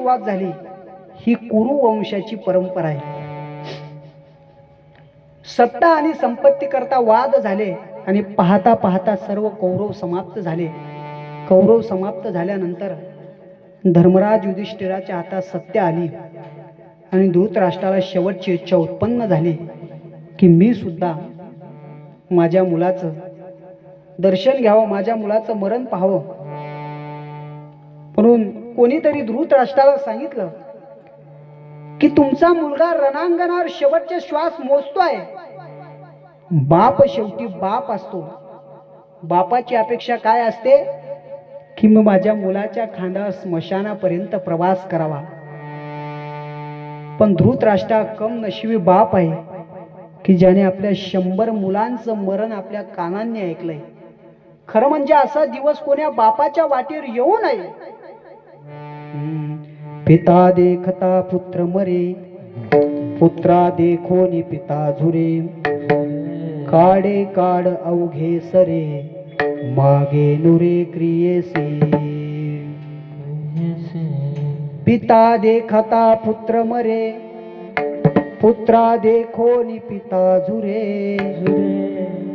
सुरुवात झाली. ही कुरु वंशाची परंपरा आहे. सत्ता आणि संपत्ती करता वाद झाले आणि पाहता पाहता सर्व कौरव समाप्त झाले. कौरव समाप्त झाल्यानंतर धर्मराज युधिष्ठिराच्या हातात सत्य आली आणि धृतराष्ट्राला शेवटची इच्छा उत्पन्न झाली की मी सुद्धा माझ्या मुलाचं दर्शन घ्यावं माझ्या मुलाचं मरण पाहावं. म्हणून कोणीतरी धृतराष्ट्राला सांगितलं की तुमचा मुलगा रणांगणावर शेवटचे श्वास मोजतोय. बाप शेवटी बाप असतो. बापाची अपेक्षा काय असते? की मी माझ्या मुलाच्या खांद्यावर स्मशानापर्यंत प्रवास करावा. पण धृतराष्ट्रा कम नशिबी बाप आहे की ज्याने आपल्या शंभर मुलांचं मरण आपल्या कानांनी ऐकलंय. खरं म्हणजे असा दिवस कोण्या बापाच्या वाटेवर येऊ नये. पिता देखता पुत्र मरे पुत्रा देखो नि पिता झुरे. काडे काड अवघे सरे मागे नुरे क्रियेसे पिता देखता पुत्र मरे पुत्रा देखो नि पिता झुरे.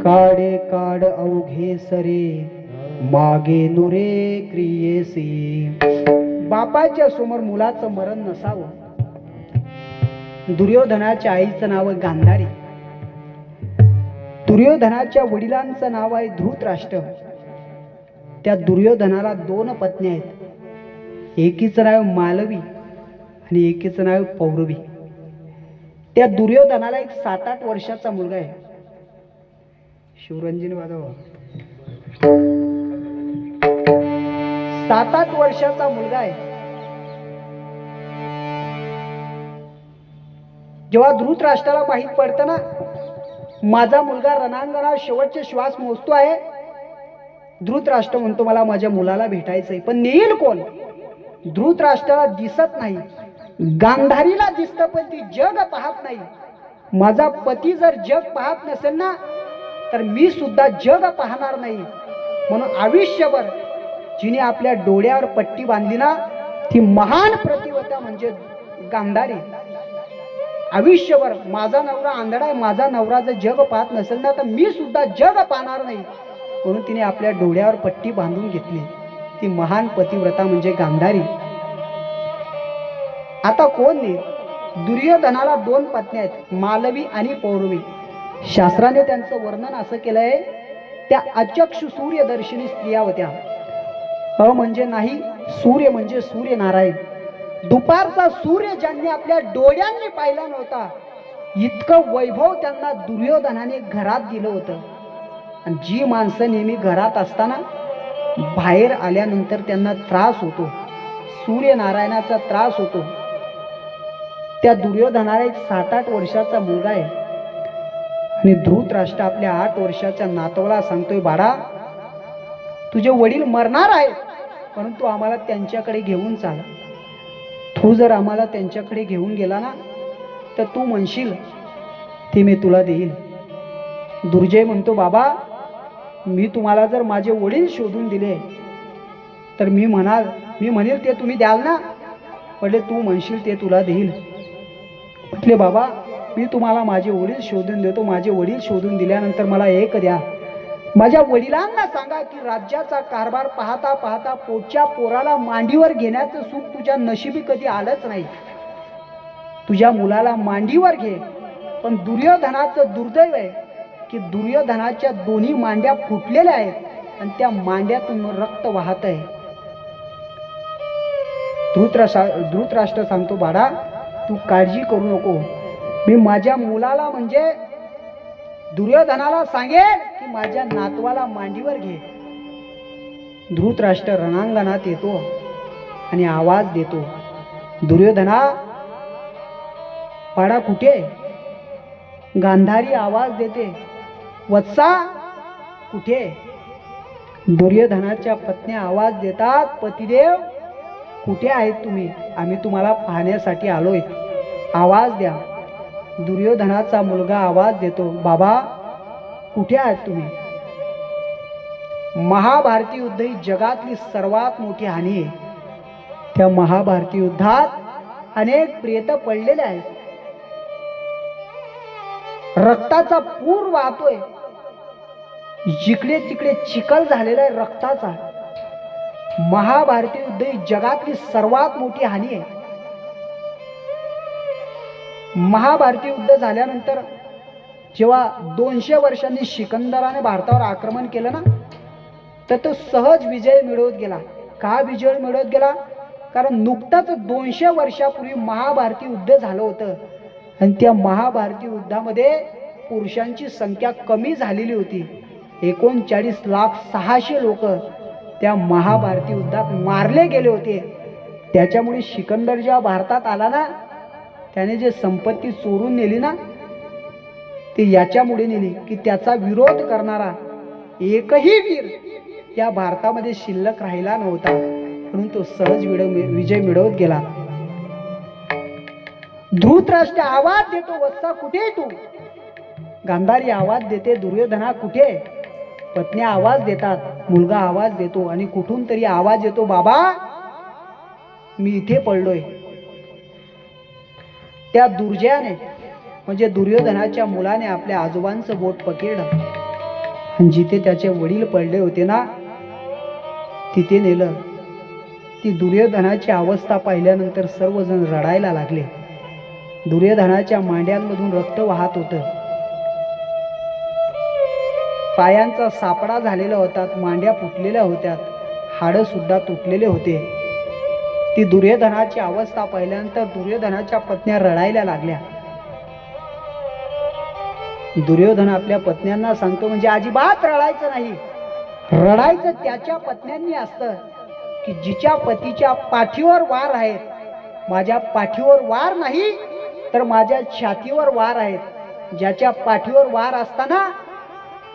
काडे काड अवघे सरे मागे नुरे क्रियेसी बापाच्या समोर मुलाचं मरण नसावं. दुर्योधनाच्या आईचं नाव आहे गांधारी. दुर्योधनाच्या वडिलांचं नाव आहे धृतराष्ट्र. त्या दुर्योधनाला दोन पत्नी आहेत. एकीचं नाव मालवी आणि एकीचं नाव पौरवी. त्या दुर्योधनाला एक सात आठ वर्षाचा मुलगा आहे. शिवरंजन वाजव सात आठ वर्षाचा मुलगा आहे. जेव्हा धृतराष्ट्राला माहीत पडतं ना माझा मुलगा रणांगणा शेवटचे श्वास मोजतो आहे. धृतराष्ट्र म्हणतो मला माझ्या मुलाला भेटायचंय. पण नेईल कोण? धृतराष्ट्राला दिसत नाही. गांधारीला दिसतं पण ती जग पाहत नाही. माझा पती जर जग पाहत नसेल ना तर मी सुद्धा जग पाहणार नाही. म्हणून आयुष्यभर जिने आपल्या डोळ्यावर पट्टी बांधली ना ती महान प्रतिवता म्हणजे गांधारी. आयुष्यभर माझा नवरा आंधळा आहे माझा नवरा जर जग पाहत नसेल ना तर मी सुद्धा जग पाहणार नाही. म्हणून तिने आपल्या डोळ्यावर पट्टी बांधून घेतली. ती महान पतिव्रता म्हणजे गांधारी. आता कोण नाही? दुर्योधनाला दोन पत्नी आहेत मालवी आणि पौरवी. शास्त्राने त्यांचं वर्णन असं केलंय त्या अचक्ष सूर्यदर्शिनी स्त्रिया होत्या. अ म्हणजे नाही सूर्य म्हणजे सूर्यनारायण. दुपारचा सूर्य ज्यांनी आपल्या डोळ्यांनी पाहिला नव्हता इतकं वैभव त्यांना दुर्योधनाने घरात दिलं होतं. आणि जी माणसं नेहमी घरात असताना बाहेर आल्यानंतर त्यांना त्रास होतो सूर्यनारायणाचा त्रास होतो. त्या दुर्योधनाला एक सात आठ वर्षाचा मुलगा आहे. आणि धृतराष्ट्र आपल्या आठ वर्षाच्या नातवाला सांगतोय बाळा तुझे वडील मरणार आहेत. परंतु आम्हाला त्यांच्याकडे घेऊन चाल. तू जर आम्हाला त्यांच्याकडे घेऊन गेला ना तर तू म्हणशील ते मी तुला देईल. दुर्जय म्हणतो बाबा मी तुम्हाला जर माझे वडील शोधून दिले तर मी म्हणाल मी म्हणेल ते तुम्ही द्याल ना. म्हटले तू म्हणशील ते तुला देईल. म्हटले बाबा मी तुम्हाला माझे वडील शोधून देतो माझे वडील शोधून दिल्यानंतर मला एक द्या. माझ्या वडिलांना सांगा की राज्याचा कारभार पाहता पाहता पोटच्या पोराला मांडीवर घेण्याचं सुख तुझ्या नशिबी कधी आलंच नाही. तुझ्या मुलाला मांडीवर घे पण दुर्योधनाचं दुर्दैव आहे की दुर्योधनाच्या दोन्ही मांड्या फुटलेल्या आहेत आणि त्या मांड्यातून रक्त वाहत आहे. धृतराष्ट्र धृतराष्ट्र सांगतो बाळा तू काळजी करू नको. मी माझ्या मुलाला म्हणजे दुर्योधनाला सांगेल की माझ्या नातवाला मांडीवर घे. धृतराष्ट्र रणांगणात येतो आणि आवाज देतो दुर्योधना पाडा कुठे? गांधारी आवाज देते वत्सा कुठे? दुर्योधनाच्या पत्नी आवाज देतात पतिदेव कुठे आहेत तुम्ही? आम्ही तुम्हाला पाहण्यासाठी आलोय. आवाज द्या. दुर्योधनाचा मुलगा आवाज देतो बाबा कुठे आहात तुम्ही? महाभारती युद्ध ही जगातली सर्वात मोठी हानी आहे. त्या महाभारती युद्धात अनेक प्रियत पडलेले आहेत. रक्ताचा पूर वाहतोय. जिकडे तिकडे चिखल झालेला आहे रक्ताचा. महाभारती युद्ध ही जगातली सर्वात मोठी हानी आहे. महाभारती युद्ध झाल्यानंतर जेव्हा दोनशे वर्षांनी सिकंदराने भारतावर आक्रमण केलं ना तर तो सहज विजय मिळवत गेला. का विजय मिळवत गेला? कारण नुकताच दोनशे वर्षापूर्वी महाभारती युद्ध झालं होतं. आणि त्या महाभारती युद्धामध्ये पुरुषांची संख्या कमी झालेली होती. एकोणचाळीस लाख सहाशे लोक त्या महाभारती युद्धात मारले गेले होते. त्याच्यामुळे सिकंदर जेव्हा भारतात आला ना त्याने जे संपत्ती चोरून नेली ना ते याच्यामुळे नेली की त्याचा विरोध करणारा एकही वीर या भारतामध्ये शिल्लक राहिला नव्हता. म्हणून तो सहज विजय मिळवत गेला. धृतराष्ट्र आवाज देतो वत्सा कुठे तू? गांधारी आवाज देते दुर्योधना कुठे? पत्नी आवाज देतात मुलगा आवाज देतो आणि कुठून तरी आवाज येतो बाबा! मी इथे पडलोय. त्या दुर्जयाने म्हणजे दुर्योधनाच्या मुलाने आपल्या आजोबांचं बोट पकडलं. जिथे त्याचे वडील पडले होते ना तिथे नेलं. ती दुर्योधनाची अवस्था पाहिल्यानंतर सर्वजण रडायला लागले. दुर्योधनाच्या मांड्यांमधून रक्त वाहत होतं. पायांचा सापडा झालेला होता मांड्या फुटलेल्या होत्या हाडं सुद्धा तुटलेले होते. ती दुर्योधनाची अवस्था पाहिल्यानंतर दुर्योधनाच्या पत्न्या रडायला लागल्या. दुर्योधन आपल्या पत्न्यांना सांगतो म्हणजे अजिबात रडायचं नाही. रडायचं त्याच्या पत्न्यांनी असतं की जिच्या पतीच्या पाठीवर वार आहेत. माझ्या पाठीवर वार नाही तर माझ्या छातीवर वार आहेत. ज्याच्या पाठीवर वार असताना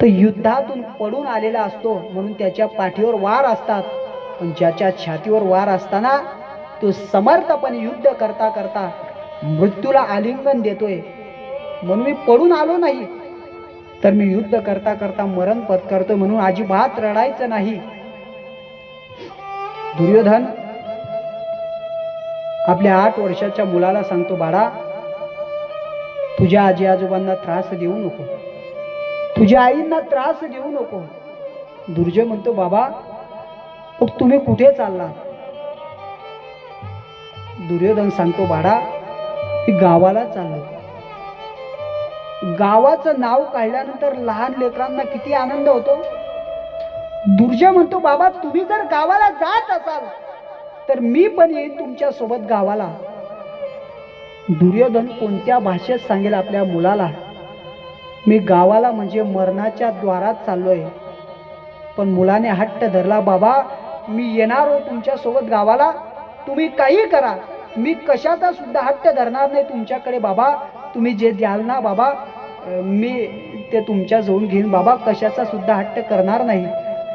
तो युद्धातून पडून आलेला असतो म्हणून त्याच्या पाठीवर वार असतात. पण ज्याच्या छातीवर वार असताना तो समर्थपणे युद्ध करता करता मृत्यूला आलिंगन देतोय. म्हणून मी पडून आलो नाही. तर मी युद्ध करता करता मरण पत्करतोय म्हणून अजिबात रडायचं नाही. दुर्योधन आपल्या आठ वर्षाच्या मुलाला सांगतो बाळा तुझ्या आजी आजोबांना त्रास देऊ नको. तुझ्या आईंना त्रास देऊ नको. दुर्जय म्हणतो बाबा मग तुम्ही कुठे चालला दुर्योधन सांगतो बाळा मी गावाला चाललो गावाचं नाव काढल्यानंतर लहान लेकरांना किती आनंद होतो. दुर्जय म्हणतो बाबा तुम्ही जर गावाला जात असाल तर मी पण येईन तुमच्यासोबत गावाला. दुर्योधन कोणत्या भाषेत सांगेल आपल्या मुलाला मी गावाला म्हणजे मरणाच्या द्वारात चाललोय. पण मुलाने हट्ट धरला बाबा मी येणार हो तुमच्यासोबत गावाला तुम्ही काही करा. मी कशाचा सुद्धा हट्ट धरणार नाही तुमच्याकडे बाबा. तुम्ही जे द्याल ना बाबा. मी ते तुमच्या जवळ घेईन. बाबा कशाचा सुद्धा हट्ट करणार नाही.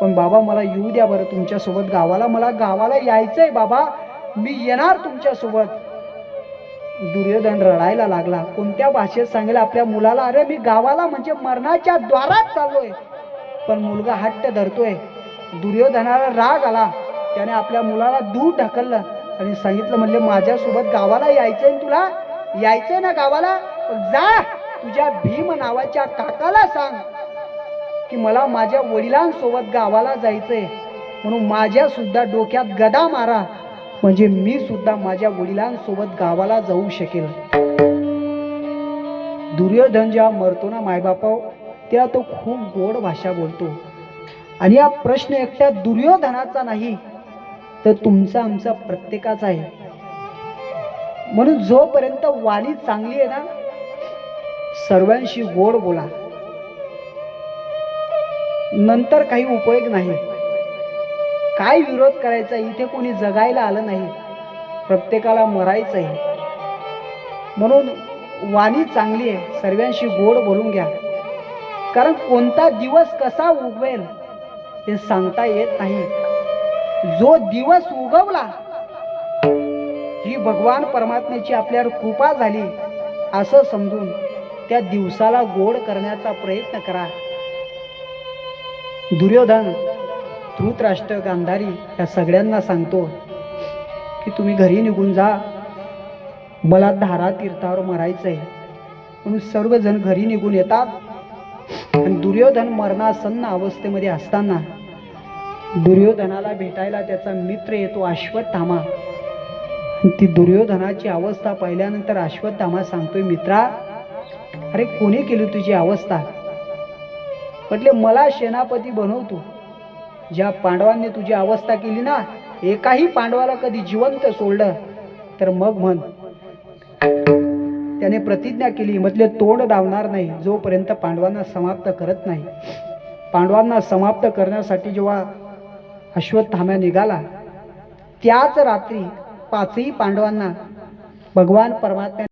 पण बाबा मला येऊ द्या बरं तुमच्यासोबत. गावाला मला गावाला यायचं आहे बाबा. मी येणार तुमच्यासोबत. दुर्योधन रडायला लागला. कोणत्या भाषेत सांगेल आपल्या मुलाला? अरे मी गावाला म्हणजे मरणाच्या द्वारात चाललोय. पण मुलगा हट्ट धरतोय. दुर्योधनाला राग आला. त्याने आपल्या मुलाला दूर ढकललं. आणि सांगितलं म्हणले माझ्यासोबत गावाला यायचंय तुला? यायचंय ना गावाला? पण जा तुझ्या भीम नावाच्या काकाला सांग की मला माझ्या वडिलांसोबत गावाला जायचंय. म्हणून माझ्या सुद्धा डोक्यात गदा मारा. म्हणजे मी सुद्धा माझ्या वडिलांसोबत गावाला जाऊ शकेल. दुर्योधन जेव्हा मरतो ना मायबापाव तेव्हा तो खूप गोड भाषा बोलतो. आणि हा प्रश्न एकट्या दुर्योधनाचा नाही तर तुमचा आमचा प्रत्येकाचा आहे. म्हणून जोपर्यंत वाणी चांगली आहे ना सर्वांशी गोड बोला. नंतर काही उपयोग नाही. काय विरोध करायचा इथे कोणी जगायला आलं नाही. प्रत्येकाला मरायचं आहे. म्हणून वाणी चांगली आहे. सर्वांशी गोड बोलून घ्या. कारण कोणता दिवस कसा उगवेल हे सांगता येत नाही. जो दिवस उगवला ही भगवान परमात्म्याची आपल्यावर कृपा झाली असं समजून त्या दिवसाला गोड करण्याचा प्रयत्न करा. दुर्योधन धृतराष्ट्र गांधारी या सगळ्यांना सांगतो की की तुम्ही घरी निघून जा. मला धारा तीर्थावर मरायचं आहे म्हणून सर्वजण घरी निघून येतात. आणि दुर्योधन मरणासन्न अवस्थेमध्ये असताना दुर्योधनाला भेटायला त्याचा मित्र येतो अश्वत्थामा. ती दुर्योधनाची अवस्था पाहिल्यानंतर अश्वत्थामा सांगतोय मित्रा अरे कोणी केली तुझी अवस्था? म्हटले मला सेनापती बनवतो. ज्या पांडवांनी तुझी अवस्था केली ना एकाही पांडवाला कधी जिवंत सोडलं तर मग म्हण. त्याने प्रतिज्ञा केली म्हटले तोंड डावणार नाही जोपर्यंत पांडवांना समाप्त करत नाही. पांडवांना समाप्त करण्यासाठी जेव्हा अश्वत्थाम्या निघाला. त्याच रात्री पाचही पांडवांना भगवान परमात्म्या